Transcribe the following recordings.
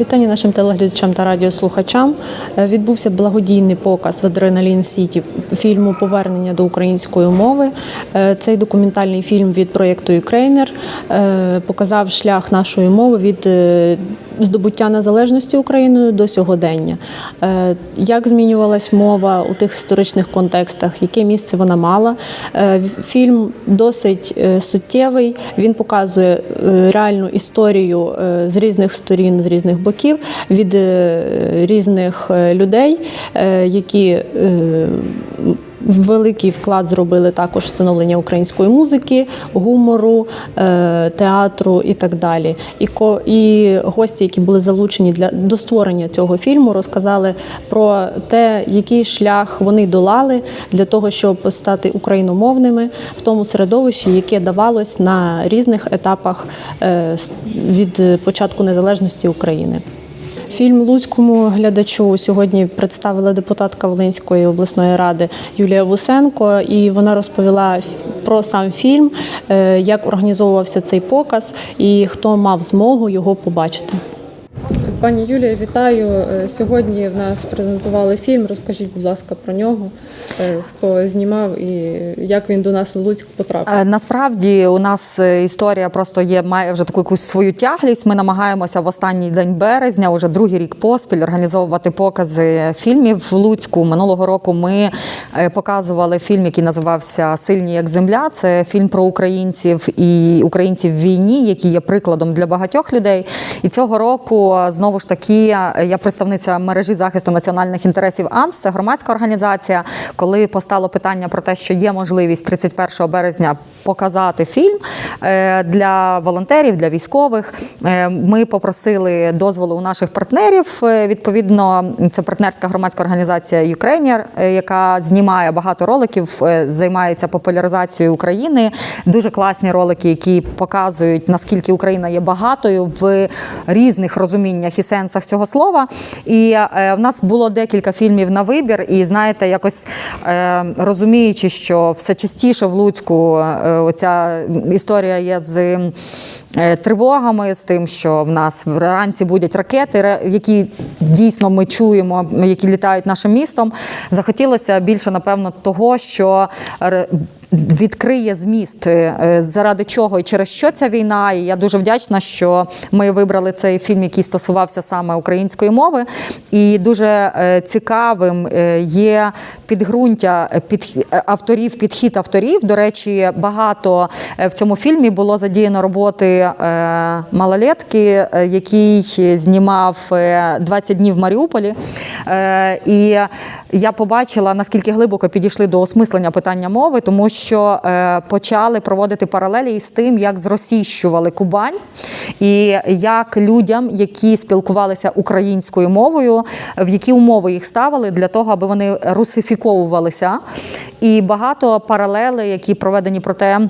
Вітання нашим телеглядачам та радіослухачам. Е, Відбувся благодійний показ в Адреналін Сіті фільму Повернення до української мови. Е, Цей документальний фільм від проєкту Юкрейнер показав шлях нашої мови від е, здобуття незалежності Україною до сьогодення. Е, Як змінювалась мова у тих історичних контекстах, яке місце вона мала. Е, Фільм досить е, суттєвий. Він показує реальну історію з різних сторін, з різних боків, від різних людей, які Великий вклад зробили також встановлення української музики, гумору, е, театру і так далі. І ко і гості, які були залучені для до створення цього фільму, розказали про те, який шлях вони долали для того, щоб стати україномовними в тому середовищі, яке давалось на різних етапах е, від початку незалежності України. Фільм луцькому глядачу сьогодні представила депутатка Волинської обласної ради Юлія Вусенко, і вона розповіла про сам фільм, е, як організовувався цей показ і хто мав змогу його побачити. Пані Юлія, вітаю. Е, Сьогодні в нас презентували фільм. Розкажіть, будь ласка, про нього, Е, хто знімав і як він до нас в Луцьк потрапив. Е, Насправді у нас історія просто є, має вже таку якусь свою тяглість. Ми намагаємося в останній день березня, уже другий рік поспіль, організовувати покази фільмів в Луцьку. Минулого року ми показували фільм, який називався Сильні як земля. Це фільм про українців і українців в війні, які є прикладом для багатьох людей. І цього року е, знову ж таки я представниця мережі захисту національних інтересів АНС, це громадська організація. Коли постало питання про те, що є можливість 31 березня показати фільм е, для волонтерів, для військових, е, ми попросили дозволу у наших партнерів. Е, Відповідно, це партнерська громадська організація Юкрейнер, яка знімає багато роликів, займається популяризацією України. Дуже класні ролики, які показують наскільки Україна є багатою в різних розуміннях і сенсах цього слова. І е, в нас було декілька фільмів на вибір, і знаєте, якось е, розуміючи, що все частіше в Луцьку е, оця історія є з тривогами, з тим, що в нас вранці будуть ракети, які дійсно ми чуємо, які літають нашим містом. Захотілося більше, напевно, того, що відкриє зміст, е, заради чого і через що ця війна. І я дуже вдячна, що ми вибрали цей фільм, який стосувався саме української мови. І дуже е, цікавим е, є підґрунтя е, під авторів, підхід авторів. До речі, багато е, в цьому фільмі було задіяно роботи е, малолетки, е, який знімав е, 20 днів в Маріуполі. Е, І я побачила, наскільки глибоко підійшли до осмислення питання мови, тому що е, почали проводити паралелі із тим, як зросійщували Кубань, і як людям, які спілкувалися українською мовою, в які умови їх ставили для того, аби вони русифіковувалися. І багато паралелей, які проведені про те.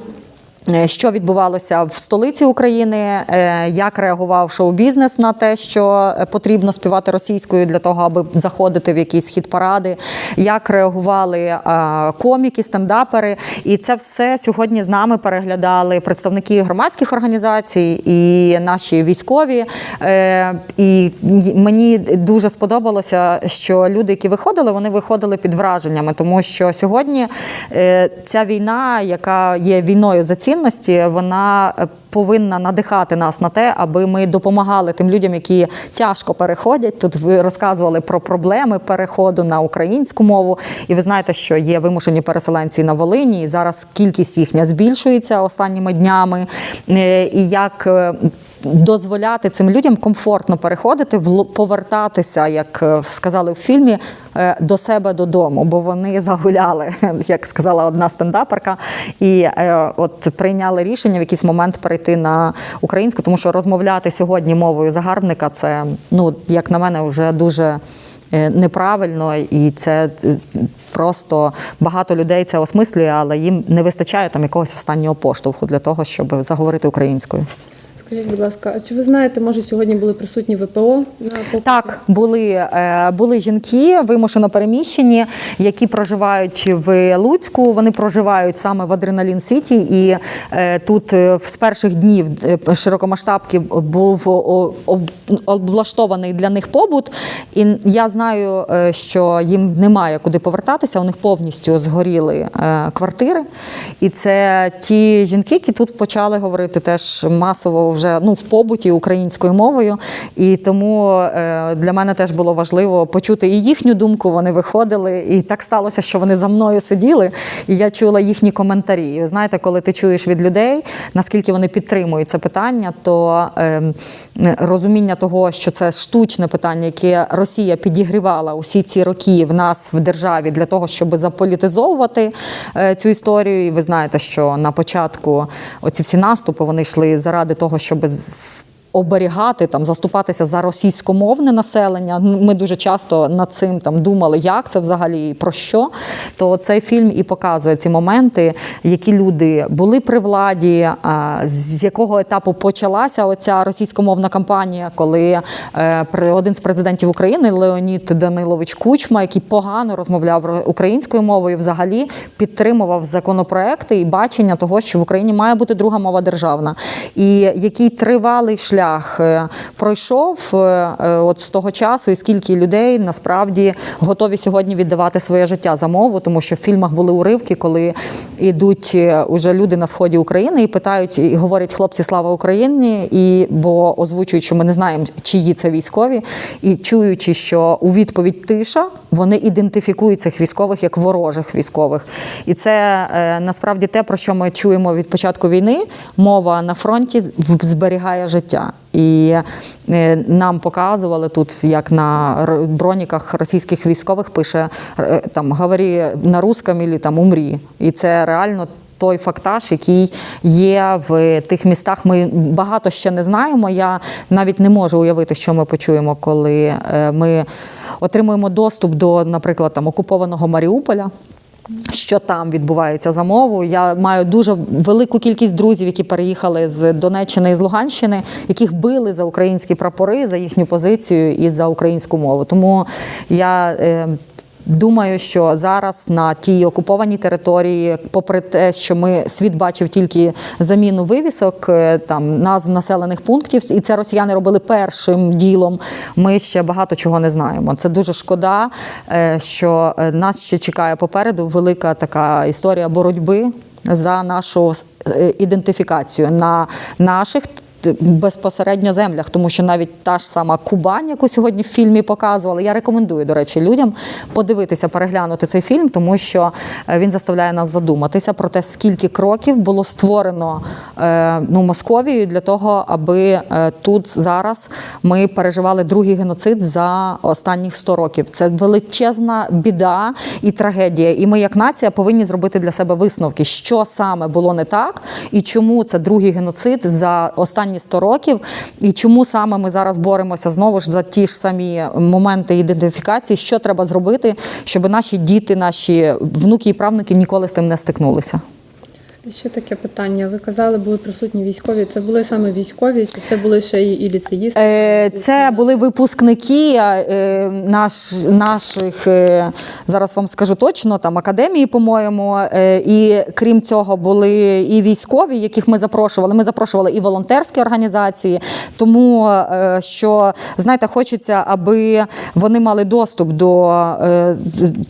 Е, Що відбувалося в столиці України, е, як реагував шоу-бізнес на те, що е, потрібно співати російською для того, аби заходити в якісь хіт паради, як реагували коміки, стендапери, і це все сьогодні з нами переглядали представники громадських організацій і наші військові. І мені дуже сподобалося, що люди, які виходили, вони виходили під враженнями, тому що сьогодні ця війна, яка є війною за цінності, вона е, повинна надихати нас на те, аби ми допомагали тим людям, які тяжко переходять. Тут ви розказували про проблеми переходу на українську мову. І ви знаєте, що є вимушені переселенці на Волині, і зараз кількість їхня збільшується останніми днями. Е, І як е, дозволяти цим людям комфортно переходити, повертатися, як е, сказали в фільмі, е, до себе додому, бо вони загуляли, як сказала одна стендаперка, і е, от прийняли рішення в якийсь момент перейти на українську, тому що розмовляти сьогодні мовою загарбника це, ну як на мене, вже дуже. Неправильно, і це просто багато людей це осмислює, але їм не вистачає там якогось останнього поштовху для того, щоб заговорити українською. Скажіть, будь ласка, а чи ви знаєте, може сьогодні були присутні ВПО на показі? Так, були, е, були жінки вимушено переміщені, які проживають в Луцьку. Вони проживають саме в Адреналін Сіті. І е, тут е, з перших днів широкомасштабки був облаштований для них побут. І я знаю, що їм немає куди повертатися. У них повністю згоріли квартири. І це ті жінки, які тут почали говорити теж масово вже ну, в побуті українською мовою. І тому е, для мене теж було важливо почути і їхню думку. Вони виходили, і так сталося, що вони за мною сиділи, і я чула їхні коментарі. І знаєте, коли ти чуєш від людей, наскільки вони підтримують це питання, то е, розуміння того, що це штучне питання, яке Росія підігрівала усі ці роки в нас в державі для того, щоб заполітизовувати е, цю історію. І ви знаєте, що на початку оці всі наступи вони йшли заради того, щоб оберігати там, заступатися за російськомовне населення. Ми дуже часто над цим там думали, як це взагалі і про що. То цей фільм і показує ці моменти, які люди були при владі, з якого етапу почалася оця російськомовна кампанія, коли е, один з президентів України Леонід Данилович Кучма, який погано розмовляв українською мовою, взагалі підтримував законопроекти і бачення того, що в Україні має бути друга мова державна, і який тривалий шлях е, пройшов е, е, от з того часу, і скільки людей насправді готові сьогодні віддавати своє життя за мову, тому що в фільмах були уривки, коли йдуть уже люди на сході України і питають, і говорять хлопці, слава Україні, і бо озвучують, що ми не знаємо, чиї це військові, і чуючи, що у відповідь тиша, вони ідентифікують цих військових як ворожих військових. І це насправді те, про що ми чуємо від початку війни. Мова на фронті зберігає життя. І е, нам показували тут, як на броніках російських військових пише е, там говори на русском или там умрі. І це реально. Той фактаж, який є в тих містах, ми багато ще не знаємо. Я навіть не можу уявити, що ми почуємо, коли е, ми отримуємо доступ до, наприклад, там окупованого Маріуполя. Що там відбувається за мову? Я маю дуже велику кількість друзів, які переїхали з Донеччини і з Луганщини, яких били за українські прапори, за їхню позицію і за українську мову. Тому я. Думаю, що зараз на тій окупованій території, попри те, що ми світ бачив тільки заміну вивісок, е, там назв населених пунктів, і це росіяни робили першим ділом. Ми ще багато чого не знаємо. Це дуже шкода, е, що е, нас ще чекає попереду велика така історія боротьби за нашу ідентифікацію на наших безпосередньо землях, тому що навіть та ж сама Кубань, яку сьогодні в фільмі показували. Я рекомендую, до речі, людям подивитися, переглянути цей фільм, тому що е, він заставляє нас задуматися про те, скільки кроків було створено е, ну, Московією для того, аби е, тут зараз ми переживали другий геноцид за останніх 100 років. Це величезна біда і трагедія. І ми, як нація, повинні зробити для себе висновки, що саме було не так, і чому це другий геноцид за останні 100 років, і чому саме ми зараз боремося знову ж за ті ж самі моменти ідентифікації, що треба зробити, щоб наші діти, наші внуки і правнуки ніколи з тим не стикнулися. Ще таке питання. Ви казали, були присутні військові. Це були саме військові, чи це були ще і, ліцеїсти? Е, Це були випускники е, наш, наших, е, зараз вам скажу точно, там академії, по-моєму. Е, І крім цього, були і військові, яких ми запрошували. Ми запрошували і волонтерські організації. Тому е, що знаєте, хочеться, аби вони мали доступ до е,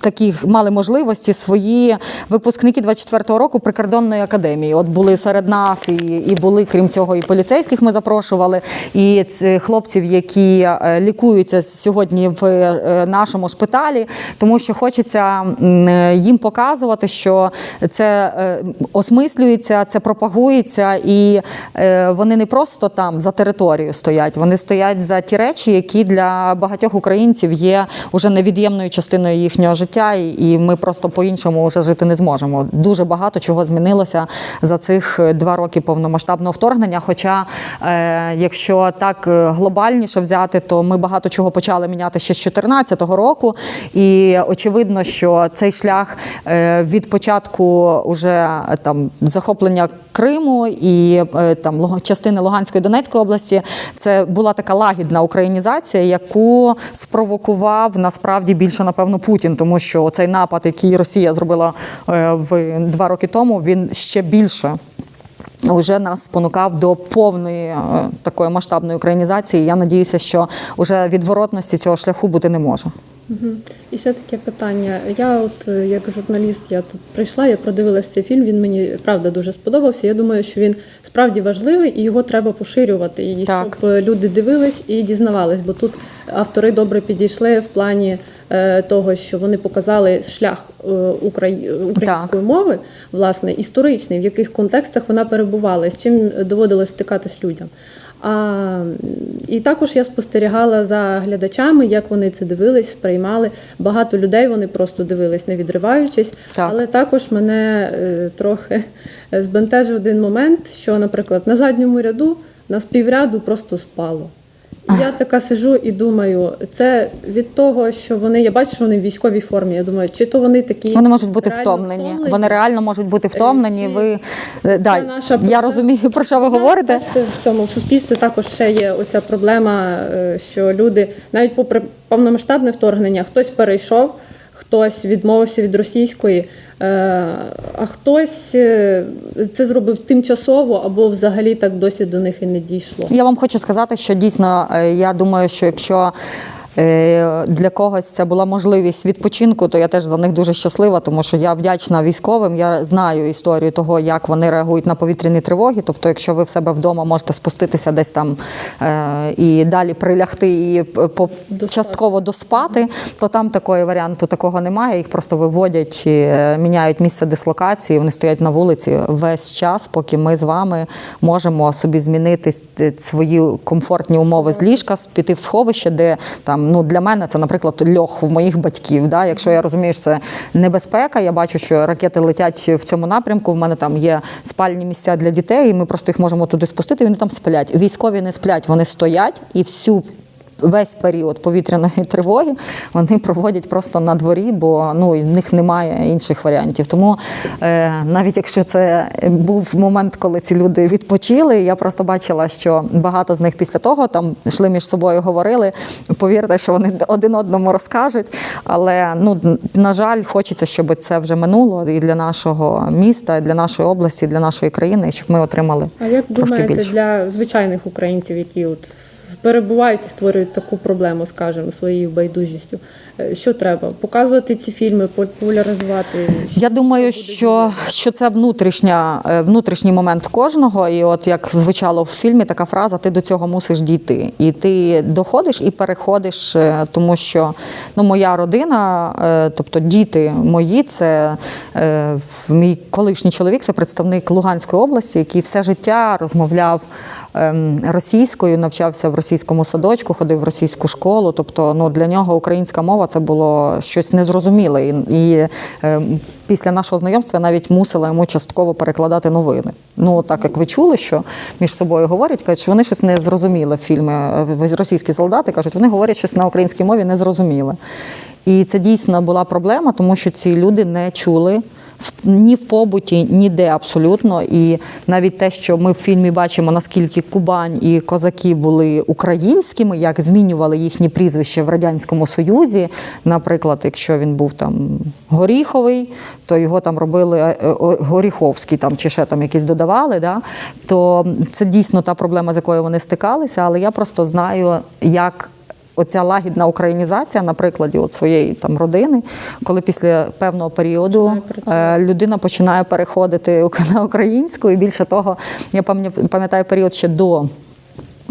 таких, мали можливості свої випускники 24-го року прикордонної академії. От були серед нас і, і були, крім цього, і поліцейських ми запрошували, і хлопців, які е, лікуються сьогодні в е, нашому шпиталі, тому що хочеться е, їм показувати, що це осмислюється, це пропагується, і вони не просто там за територію стоять, вони стоять за ті речі, які для багатьох українців є уже невід'ємною частиною їхнього життя, і- ми просто по-іншому вже жити не зможемо. Дуже багато чого змінилося змінилося за цих е, два роки повномасштабного вторгнення. Хоча, е, якщо так е, глобальніше взяти, то ми багато чого почали міняти ще з 2014 року, і очевидно, що цей шлях від початку уже там захоплення Криму і там частини Луганської Донецької області, це була така лагідна українізація, яку спровокував насправді більше напевно Путін, тому що цей напад, який Росія зробила в два роки тому, він ще більше. Вже нас спонукав до повної е, такої масштабної українізації. Я надіюся, що вже відворотності цього шляху бути не може. І ще таке питання. Я, от е, як журналіст, я тут прийшла, я продивилася цей фільм. Він мені правда дуже сподобався. Я думаю, що він справді важливий і його треба поширювати, і Так. щоб е, люди дивились і дізнавались. Бо тут автори добре підійшли в плані того, що вони показали шлях е, української мови, власне, історичний, в яких контекстах вона перебувала, з чим доводилось стикатись людям. А, і також я спостерігала за глядачами, як вони це дивились, сприймали. Багато людей вони просто дивились, не відриваючись. Так. Але також мене е, трохи збентежив один момент, що, наприклад, на задньому ряду на співряду просто спало. Я така сижу і думаю, це від того, що вони, я бачу, що вони в військовій формі. Я думаю, чи то вони такі Вони можуть бути втомлені. втомлені. Вони реально можуть бути втомлені. чи Ви е, да, наша я розумію про що ви говорите. В цьому в суспільстві також ще є оця проблема, е, що люди, навіть попри повномасштабне вторгнення, хтось перейшов, хтось відмовився від російської, е, а хтось е, це зробив тимчасово або взагалі так досі до них і не дійшло. Я вам хочу сказати, що дійсно е, я думаю, що якщо для когось це була можливість відпочинку, то я теж за них дуже щаслива, тому що я вдячна військовим. Я знаю історію того, як вони реагують на повітряні тривоги. Тобто, якщо ви в себе вдома можете спуститися десь там е, і далі прилягти і по частково доспати, то там такої варіанту такого немає. Їх просто виводять чи е, міняють місце дислокації. Вони стоять на вулиці весь час, поки ми з вами можемо собі змінити свої комфортні умови з ліжка, піти в сховище, де там ну для мене це, наприклад, льох в моїх батьків. Да? Якщо я розумію, що це небезпека, я бачу, що ракети летять в цьому напрямку. В мене там є спальні місця для дітей, і ми просто їх можемо туди спустити. і Вони там сплять. Військові не сплять, вони стоять і всю весь період повітряної тривоги вони проводять просто на дворі, бо ну в них немає інших варіантів. Тому е, навіть якщо це був момент, коли ці люди відпочили, я просто бачила, що багато з них після того там йшли між собою, говорили. Повірте, що вони один одному розкажуть. Але ну на жаль, хочеться, щоб це вже минуло і для нашого міста, і для нашої області, і для нашої країни, і щоб ми отримали А як трошки думаєте, більше. для звичайних українців, які от перебувають і створюють таку проблему, скажімо, своєю байдужістю, що треба? Показувати ці фільми, популяризувати? Я думаю, що, що це внутрішня, е, внутрішній момент кожного. І от як звучало в фільмі така фраза, ти до цього мусиш дійти. І ти доходиш і переходиш, е, тому що ну, моя родина, е, тобто діти мої, це е, мій колишній чоловік, це представник Луганської області, який все життя розмовляв ем, російською, навчався в російському садочку, ходив в російську школу. Тобто, ну для нього українська мова це було щось незрозуміле. І, і е, після нашого знайомства я навіть мусила йому частково перекладати новини. Ну так як ви чули, що між собою говорять, кажуть, що вони щось не зрозуміли в фільмі. Е, Російські солдати кажуть, вони говорять щось на українській мові не зрозуміле. І це дійсно була проблема, тому що ці люди не чули ні в побуті, ніде абсолютно. І навіть те, що ми в фільмі бачимо, наскільки Кубань і козаки були українськими, як змінювали їхні прізвища в Радянському Союзі. Наприклад, якщо він був там Горіховий, то його там робили е, е, Горіховський там, чи ще там якісь додавали. Да? То це дійсно та проблема, з якою вони стикалися, але я просто знаю, як оця лагідна українізація на прикладі от своєї там родини, коли після певного періоду е, людина починає переходити на українську, і більше того, я пам'я- пам'ятаю період ще до.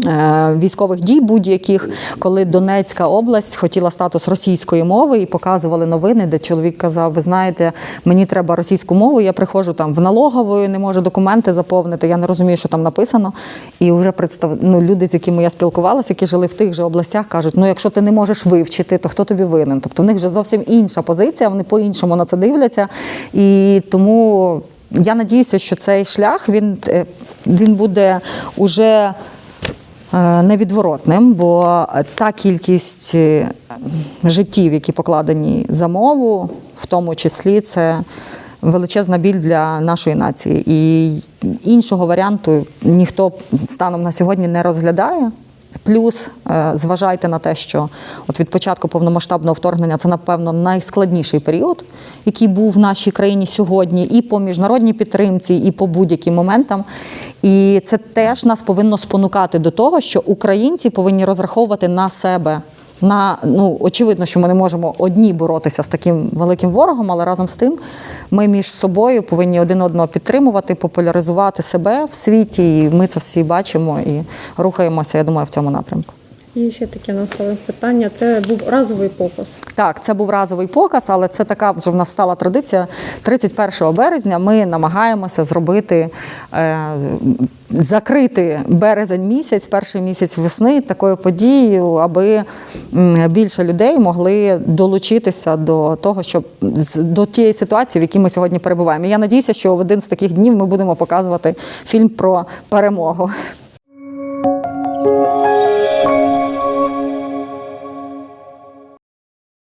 Е, Військових дій будь-яких, коли Донецька область хотіла статус російської мови і показували новини, де чоловік казав: Ви знаєте, мені треба російську мову. Я приходжу там в налогову, не можу документи заповнити. Я не розумію, що там написано. І вже представ... ну, люди, з якими я спілкувалася, які жили в тих же областях, кажуть: ну якщо ти не можеш вивчити, то хто тобі винен? Тобто в них вже зовсім інша позиція, вони по-іншому на це дивляться. І тому я надіюся, що цей шлях він, е, він буде уже невідворотним, бо та кількість е, життів, які покладені за мову, в тому числі це величезна біль для нашої нації. І іншого варіанту ніхто станом на сьогодні не розглядає. Плюс е, зважайте на те, що от від початку повномасштабного вторгнення це, напевно, найскладніший період, який був в нашій країні сьогодні, і по міжнародній підтримці, і по будь-яким моментам. І це теж нас повинно спонукати до того, що українці повинні розраховувати на себе. На ну очевидно, що ми не можемо одні боротися з таким великим ворогом, але разом з тим ми між собою повинні один одного підтримувати, популяризувати себе в світі. І ми це всі бачимо і рухаємося. Я думаю, в цьому напрямку. І ще таке настало питання. Це був разовий показ. Так, це був разовий показ, але це така вже в нас стала традиція. 31 березня ми намагаємося зробити е, закрити березень місяць, перший місяць весни такою подією, аби більше людей могли долучитися до того, щоб до тієї ситуації, в якій ми сьогодні перебуваємо. Я надіюся, що в один з таких днів ми будемо показувати фільм про перемогу.